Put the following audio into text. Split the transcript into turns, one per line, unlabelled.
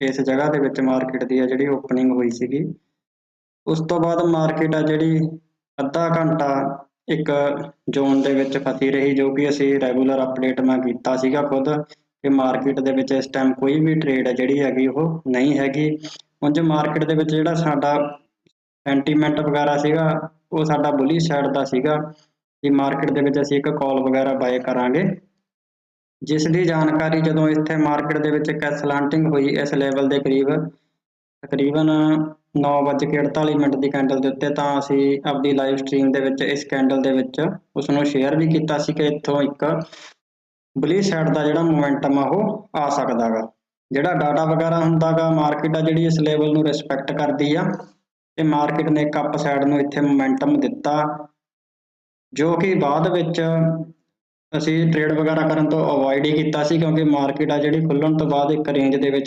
ਇਸ ਜਗ੍ਹਾ ਦੇ ਵਿੱਚ ਮਾਰਕੀਟ ਦੀ ਆ ਜਿਹੜੀ ਓਪਨਿੰਗ ਹੋਈ ਸੀਗੀ। ਉਸ ਤੋਂ ਬਾਅਦ ਮਾਰਕੀਟ ਆ ਜਿਹੜੀ ਅੱਧਾ ਘੰਟਾ ਇੱਕ ਜ਼ੋਨ ਦੇ ਵਿੱਚ ਫਸੀ ਰਹੀ, ਜੋ ਕਿ ਅਸੀਂ ਰੈਗੂਲਰ ਅਪਡੇਟ ਮੈਂ ਕੀਤਾ ਸੀਗਾ ਖੁਦ ਕਿ ਮਾਰਕੀਟ ਦੇ ਵਿੱਚ ਇਸ ਟਾਈਮ ਕੋਈ ਵੀ ਟ੍ਰੇਡ ਹੈ ਜਿਹੜੀ ਹੈਗੀ ਉਹ ਨਹੀਂ ਹੈਗੀ। ਉਂਝ ਮਾਰਕੀਟ ਦੇ ਵਿੱਚ ਜਿਹੜਾ ਸਾਡਾ ਸੈਂਟੀਮੈਂਟ ਵਗੈਰਾ ਸੀਗਾ, ਉਹ ਸਾਡਾ ਬੁਲੀ ਸਾਈਡ ਦਾ ਸੀਗਾ ਕਿ ਮਾਰਕੀਟ ਦੇ ਵਿੱਚ ਅਸੀਂ ਇੱਕ ਕਾਲ ਵਗੈਰਾ ਬਾਏ ਕਰਾਂਗੇ। ਜਿਸ ਦੀ ਜਾਣਕਾਰੀ ਜਦੋਂ ਇੱਥੇ ਮਾਰਕੀਟ ਦੇ ਵਿੱਚ ਕੈਸਲਾਂਟਿੰਗ ਹੋਈ, ਇਸ ਲੈਵਲ ਦੇ ਕਰੀਬ ਤਕਰੀਬਨ 9:48 ਮਿੰਟ ਦੀ ਕੈਂਡਲ ਦੇ ਉੱਤੇ ਤਾਂ ਅਸੀਂ ਆਪਣੀ ਲਾਈਵ ਸਟ੍ਰੀਮ ਦੇ ਵਿੱਚ ਇਸ ਕੈਂਡਲ ਦੇ ਵਿੱਚ ਉਸ ਨੂੰ ਸ਼ੇਅਰ ਵੀ ਕੀਤਾ ਸੀ ਕਿ ਇੱਥੋਂ ਇੱਕ ਬਲੀ ਸਾਈਡ ਦਾ ਜਿਹੜਾ ਮੋਮੈਂਟਮ ਆ ਉਹ ਆ ਸਕਦਾਗਾ। ਜਿਹੜਾ ਡਾਟਾ ਵਗੈਰਾ ਹੁੰਦਾਗਾ ਮਾਰਕੀਟ ਆ ਜਿਹੜੀ ਇਸ ਲੈਵਲ ਨੂੰ ਰਿਸਪੈਕਟ ਕਰਦੀ ਆ, ਤੇ ਮਾਰਕੀਟ ਨੇ ਇੱਕ ਅਪ ਸਾਈਡ ਨੂੰ ਇੱਥੇ ਮੋਮੈਂਟਮ ਦਿੱਤਾ, ਜੋ ਕਿ ਬਾਅਦ ਵਿੱਚ ਅਸੀਂ ਟ੍ਰੇਡ ਵਗੈਰਾ ਕਰਨ ਤੋਂ ਅਵੋਇਡ ਹੀ ਕੀਤਾ ਸੀ ਕਿਉਂਕਿ ਮਾਰਕੀਟ ਆ ਜਿਹੜੀ ਖੁੱਲਣ ਤੋਂ ਬਾਅਦ ਇੱਕ ਰੇਂਜ ਦੇ ਵਿੱਚ